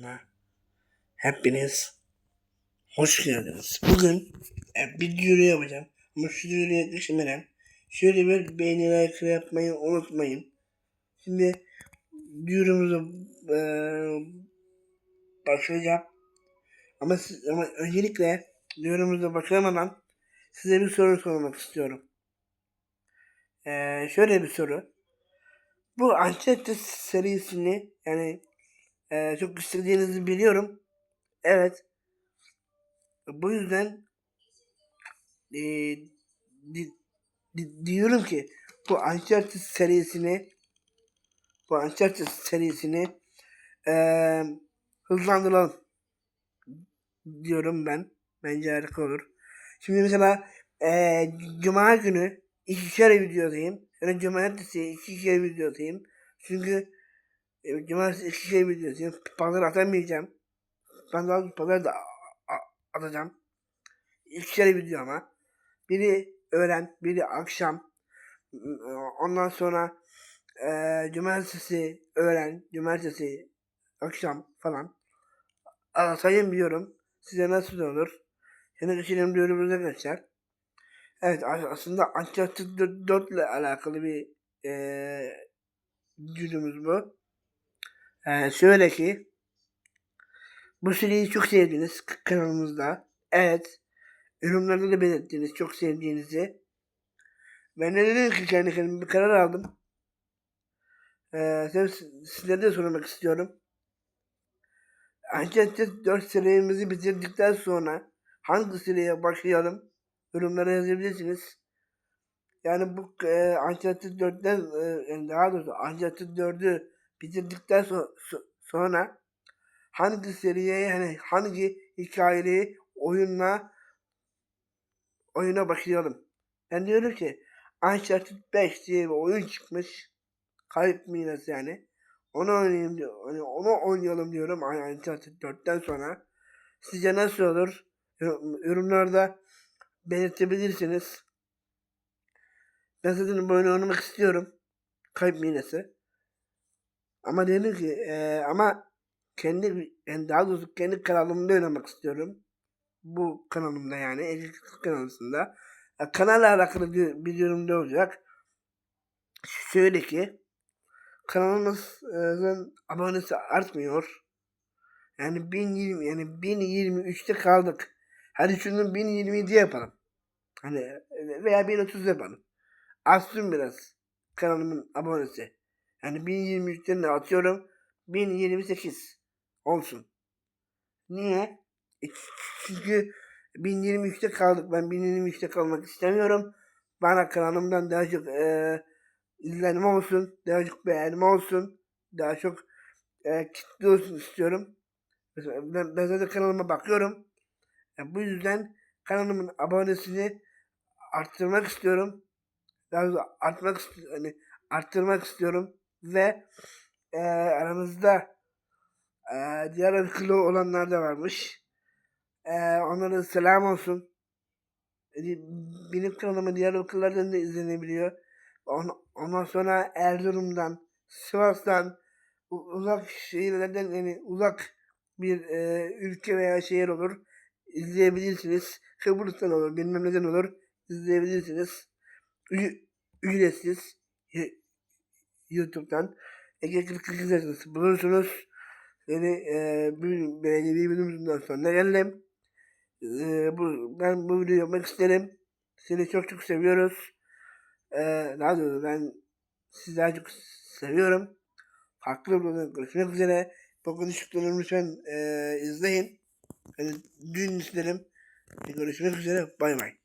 kanalına hepiniz hoş geldiniz. Bugün e, bir duyuru yapacağım. Ama şu duyuruya geçmeden şöyle bir beğeni like yapmayı unutmayın. Şimdi duyurumuza e, başlayacağım. Ama, siz- ama öncelikle duyurumuza başlamadan size bir soru sormak istiyorum. E, şöyle bir soru. Bu Uncharted serisini yani e, çok istediğinizi biliyorum. Evet. Bu yüzden e, di- di- diyorum ki bu Uncharted serisini bu Uncharted serisini e, hızlandıralım diyorum ben. Bence harika olur. Şimdi mesela e, Cuma günü ikişer video atayım. Yani Cumartesi ikişer video atayım. Çünkü e, Cumartesi ikişer video atayım. Pazar atamayacağım. Ben daha pazar da atacağım. İkişer video ama. Biri öğlen, biri akşam. Ondan sonra e, cumartesi öğlen, cumartesi akşam falan. Atayım diyorum. Size nasıl olur? Şimdi geçelim diyorumuz arkadaşlar. Evet as- aslında Uncharted 4 ile alakalı bir eee günümüz bu. Eee şöyle ki bu seriyi çok sevdiniz kanalımızda. Evet. Yorumlarda da belirttiniz çok sevdiğinizi. Ben de dedim ki kendi kendime bir karar aldım. Sen, sizlere de sormak istiyorum. Uncharted 4 serimizi bitirdikten sonra hangi seriye başlayalım? Yorumlara yazabilirsiniz. Yani bu e, Uncharted 4'ten e, daha doğrusu Uncharted 4'ü bitirdikten so- so- sonra hangi seriye yani hangi hikayeyi oyunla oyuna başlayalım. Ben diyorum ki Uncharted 5 diye bir oyun çıkmış. Kayıp mirası yani. Onu oynayayım diyor. Hani onu oynayalım diyorum Uncharted 4'ten sonra. Sizce nasıl olur? Yor- Yorumlarda belirtebilirsiniz. Ben zaten bu oyunu oynamak istiyorum. Kayıp minesi. Ama dedim ki eee, ama kendi yani daha doğrusu kendi kanalımda oynamak istiyorum. Bu kanalımda yani Elit kanalında. E, kanalla alakalı bir, bir yorumda olacak. Şöyle ki kanalımızın abonesi artmıyor. Yani 1020 yani 1023'te kaldık. Hadi şunu 1027 yapalım. Hani veya 1030 yapalım. Artsın biraz kanalımın abonesi. Yani 1023'ten de atıyorum 1028 olsun. Niye? E, çünkü 1023'te kaldık. Ben 1023'te kalmak istemiyorum. Bana kanalımdan daha çok e, izlenme olsun. Daha çok beğenme olsun. Daha çok e, kitle olsun istiyorum. Mesela ben, ben zaten kanalıma bakıyorum. E, bu yüzden kanalımın abonesini arttırmak istiyorum. Daha doğrusu artmak hani arttırmak istiyorum ve e, aramızda e, diğer ırklı olanlar da varmış. E, onlara selam olsun. E, benim kanalımı diğer ırklardan da izlenebiliyor. On, ondan sonra Erzurum'dan, Sivas'tan, uzak şehirlerden yani uzak bir e, ülke veya şehir olur. izleyebilirsiniz. Kıbrıs'tan olur, bilmem neden olur. izleyebilirsiniz. Ü- ücretsiz YouTube'dan Ege 42 yazısı bulursunuz. Yani e, bir belediye bölümümüzden sonra geldim. E, bu, ben bu videoyu yapmak isterim. Seni çok çok seviyoruz. E, daha doğrusu ben sizi çok seviyorum. Farklı videoda görüşmek üzere. Bu konuştuklarımı lütfen e, izleyin. Yani dün isterim. Görüşmek üzere. Bay bay.